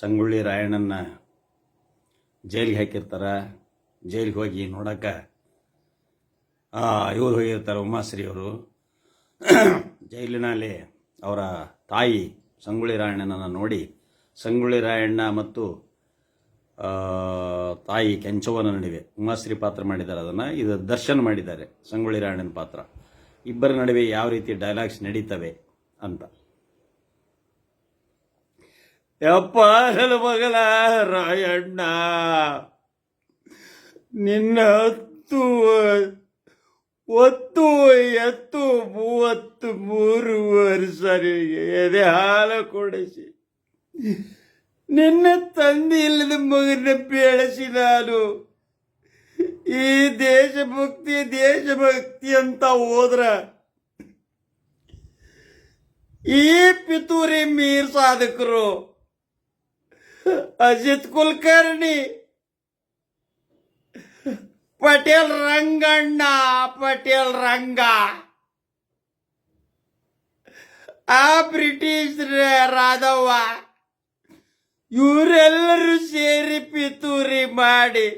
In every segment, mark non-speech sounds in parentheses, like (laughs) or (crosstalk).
ಸಂಗೊಳ್ಳಿ ರಾಯಣ್ಣನ ಜೈಲಿಗೆ ಹಾಕಿರ್ತಾರೆ. ಜೈಲಿಗೆ ಹೋಗಿ ನೋಡಕ್ಕೆ ಇವರು ಹೋಗಿರ್ತಾರೆ ಉಮಾಶ್ರೀ ಅವರು ಜೈಲಿನಲ್ಲಿ ಅವರ ತಾಯಿ ಸಂಗೊಳ್ಳಿ ರಾಯಣ್ಣನನ್ನು ನೋಡಿ ಸಂಗೊಳ್ಳಿ ರಾಯಣ್ಣ ಮತ್ತು ತಾಯಿ ಕೆಂಚವನ ನಡುವೆ ಉಮಾಶ್ರೀ ಪಾತ್ರ ಮಾಡಿದ್ದಾರೆ. ಅದನ್ನು ಇದು ದರ್ಶನ್ ಮಾಡಿದ್ದಾರೆ ಸಂಗೊಳ್ಳಿ ರಾಯಣ್ಣನ ಪಾತ್ರ. ಇಬ್ಬರ ನಡುವೆ ಯಾವ ರೀತಿ ಡೈಲಾಗ್ಸ್ ನಡೀತವೆ ಅಂತ. ಯಪ್ಪ ಮಗಲ ರಾಯಣ್ಣ, ನಿನ್ನ ಹತ್ತು ಒತ್ತು ಎತ್ತು ಮೂವತ್ತು ಮೂರು ವರ್ಷ ಎದೆ ಹಾಲು ಕೊಡಿಸಿ. ನಿನ್ನ ತಂದೆ ಇಲ್ಲದ ಮಗನ ಬೆಳೆಸಿ ನಾನು. ಈ ದೇಶಭಕ್ತಿ ದೇಶಭಕ್ತಿ ಅಂತ ಹೋದ್ರ ಈ ಪಿತೂರಿ ಮೀರ್ ಸಾಧಕರು ಅಜಿತ್ ಕುಲಕರ್ಣಿ, ಪಟೇಲ್ ರಂಗಣ್ಣ, ಪಟೇಲ್ ರಂಗ. ಆ ಬ್ರಿಟಿಷ್ ರಾಧವ್ವ, ಇವರೆಲ್ಲರೂ ಸೇರಿ ಪಿತೂರಿ ಮಾಡಿ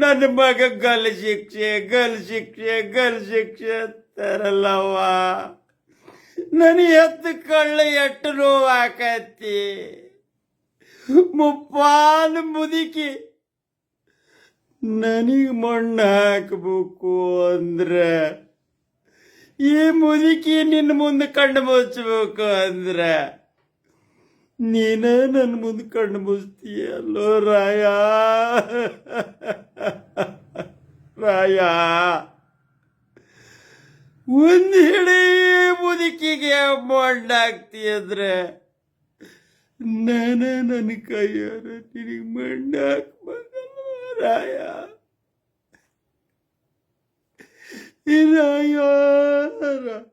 ನನ್ನ ಮಗ ಗಲ್ ಶಿಕ್ಷೆ ಗಲ್ ಶಿಕ್ಷೆ ಗಲ್ ಶಿಕ್ಷೆ ತರಲ್ಲವ್ವ ನನ್ನ ಎತ್ತು ಕಳ್ಳ ಎಟ್ಟು ನೋವಾಕತ್ತಿ? ಮುಪ್ಪಾನ ಮುದುಕಿ. ನನಗೆ ಮಣ್ಣು ಹಾಕಬೇಕು ಅಂದ್ರೆ, ಈ ಮುದುಕಿ ನಿನ್ನ ಮುಂದೆ ಕಣ್ಣು ಮುಚ್ಚಬೇಕು ಅಂದ್ರೆ, ನೀನೇ ನನ್ನ ಮುಂದೆ ಕಣ್ಣು ಮುಚ್ತೀಯಲ್ಲೋ ರಾಯ? ರಾಯ? ಒಂದು ಹಿಡೀ ಮುದುಕಿಗೆ ಮಣ್ಣಾಗ್ತಿ ಅಂದ್ರೆ ನಾನ ನನ್ನ ಕೈಯಾರ ನಿನಗೆ ಮಣ್ಣು ಹಾಕ್ಬೇಕಲ್ಲ ರಾಯ ರಾಯಾರ ರಾಯ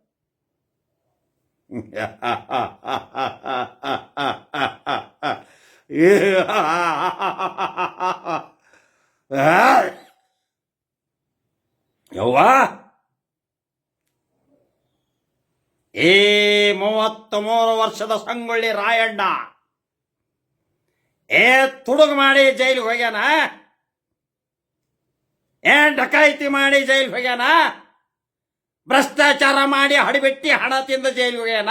(laughs) ಏ ಯವ್ವ? ಈ ಮೂವತ್ತು ಮೂರು ವರ್ಷದ ಸಂಗೊಳ್ಳಿ ರಾಯಣ್ಣ. ಏ, ತುಡುಗ ಮಾಡಿ ಜೈಲಿಗೆ ಹೋಗ್ಯಾನ? ಏ, ಡಕಾಯಿತಿ ಮಾಡಿ ಜೈಲಿಗೆ ಹೋಗ್ಯಾನ? ಭ್ರಷ್ಟಾಚಾರ ಮಾಡಿ ಹಡಿಬಿಟ್ಟಿ ಹಣ ತಿಂದ ಜೈಲಿಗೆ ಹೋಗ್ಯಾನ?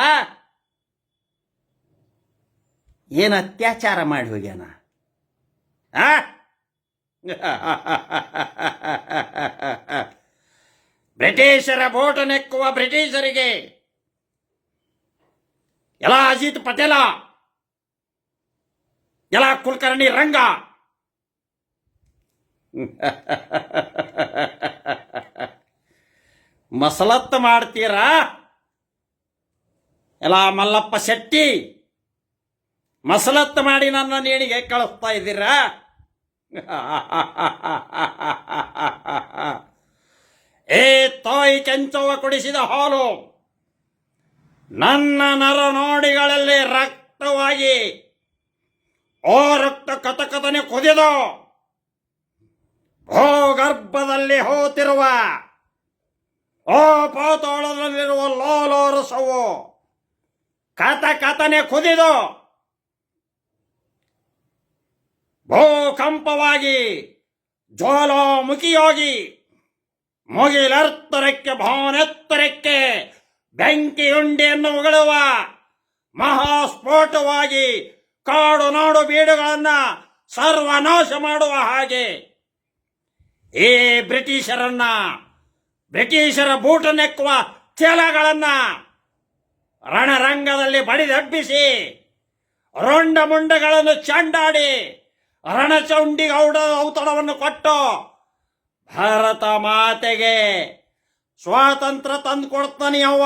ಏನು ಅತ್ಯಾಚಾರ ಮಾಡಿ ಹೋಗ್ಯಾನ? ಆ? ಬ್ರಿಟಿಷರ ಬೋಟ ನೆಕ್ಕುವ ಬ್ರಿಟಿಷರಿಗೆ. ಎಲ್ಲ ಅಜಿತ್ ಪಟೇಲ. ಎಲ್ಲ ಕುಲಕರ್ಣಿ ರಂಗ. ಮಸಲತ್ತು ಮಾಡ್ತೀರಾ? ಎಲ್ಲ ಮಲ್ಲಪ್ಪ ಶೆಟ್ಟಿ, ಮಸಲತ್ತು ಮಾಡಿ ನನ್ನ ನೇಣಿಗೆ ಕಳಿಸ್ತಾ ಇದ್ದೀರಾ? ಏ, ತಾಯಿ ಕೆಂಚವ ಕುಡಿಸಿದ ಹಾಲು. ನನ್ನ ನರನಾಡಿಗಳಲ್ಲಿ ರಕ್ತವಾಗಿ ಓ ರಕ್ತ ಕಥಕಥನೆ ಕುದಿದು ಗರ್ಭದಲ್ಲಿ ಹೋತಿರುವ ಓ ಪಾತಾಳದಲ್ಲಿರುವ ಲೋಲೋರಸವು ಕತ ಕತನೆ ಕುದಿದು ಭೂಕಂಪವಾಗಿ ಜ್ವಾಲಾಮುಖಿಯಾಗಿ ಮುಗಿಲೆತ್ತರಕ್ಕೆ ಭಾನೆತ್ತರಕ್ಕೆ ಬೆಂಕಿಯುಂಡೆಯನ್ನು ಉಗಳುವ ಮಹಾಸ್ಫೋಟವಾಗಿ ಕಾಡು ನಾಡು ಬೀಡುಗಳನ್ನ ಸರ್ವನಾಶ ಮಾಡುವ ಹಾಗೆ. ಈ ಬ್ರಿಟಿಷರನ್ನ, ಬ್ರಿಟಿಷರ ಬೂಟ ನೆಕ್ಕುವ ಚೇಲಗಳನ್ನ ರಣರಂಗದಲ್ಲಿ ಬಡಿದಬ್ಬಿಸಿ ರೊಂಡ ಮುಂಡಗಳನ್ನು ಚಂಡಾಡಿ ರಣಚೌಂಡಿ ಗೌಡ ಔತಣವನ್ನು ಕೊಟ್ಟು ಭಾರತ ಮಾತೆಗೆ ಸ್ವಾತಂತ್ರ್ಯ ತಂದು ಕೊಡ್ತಾನೆ ಅವ್ವ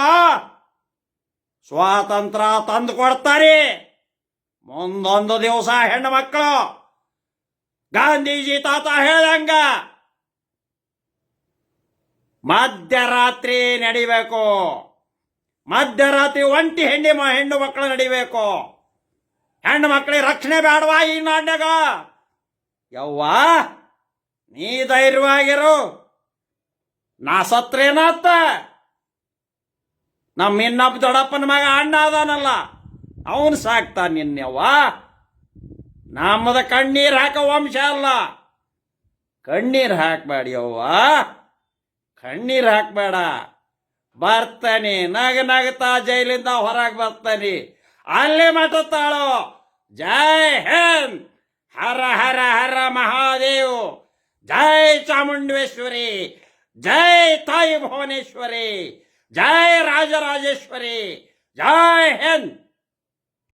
ಸ್ವಾತಂತ್ರ್ಯ ತಂದು ಕೊಡ್ತಾರೆ ಮುಂದೊಂದು ದಿವಸ ಹೆಣ್ಣು ಮಕ್ಕಳು. ಗಾಂಧೀಜಿ ತಾತ ಹೇಳ್ದಂಗ, ಮಧ್ಯರಾತ್ರಿ ನಡಿಬೇಕು. ಮಧ್ಯರಾತ್ರಿ ಒಂಟಿ ಹೆಣ್ಣಿ ಹೆಣ್ಣು ಮಕ್ಕಳು ನಡಿಬೇಕು. ಹೆಣ್ಣು ಮಕ್ಕಳಿಗೆ ರಕ್ಷಣೆ ಬೇಡವಾ ಈ ನಾಡ್ಯಾಗ ಯವ್ವ, ನೀ ಧೈರ್ಯವಾಗಿರು. ನಾ ಸತ್ರೇನಾತ. ನಮ್ಮ ಇನ್ನೊಬ್ಬ ದೊಡ್ಡಪ್ಪನ ಮಗ ಅಣ್ಣ ಅದಾನಲ್ಲ ಅವನು ಸಾಕ್ತಾನೆ ನಿನ್ನೆವ್ವ ನಮ್ಮದ ಕಣ್ಣೀರು ಹಾಕೋ ವಂಶ ಅಲ್ಲ. ಕಣ್ಣೀರು ಹಾಕಬೇಡಿ ಅವ್ವ. ಕಣ್ಣೀರ್ ಹಾಕಬೇಡ. ಬರ್ತಾನೆ, ನಗ ನಗತಾ ಜೈಲಿಂದ ಹೊರಗೆ ಬರ್ತಾನೆ. ಅಲ್ಲೇ ಮಟುತ್ತಾಳು. ಜೈ ಹಿಂದ್. ಹರ ಹರ ಹರ ಮಹಾದೇವ್. ಜೈ ಚಾಮುಂಡೇಶ್ವರಿ. ಜೈ ತಾಯಿ ಭುವನೇಶ್ವರಿ. ಜೈ ರಾಜರಾಜೇಶ್ವರಿ. ಜೈ ಹಿಂದ್.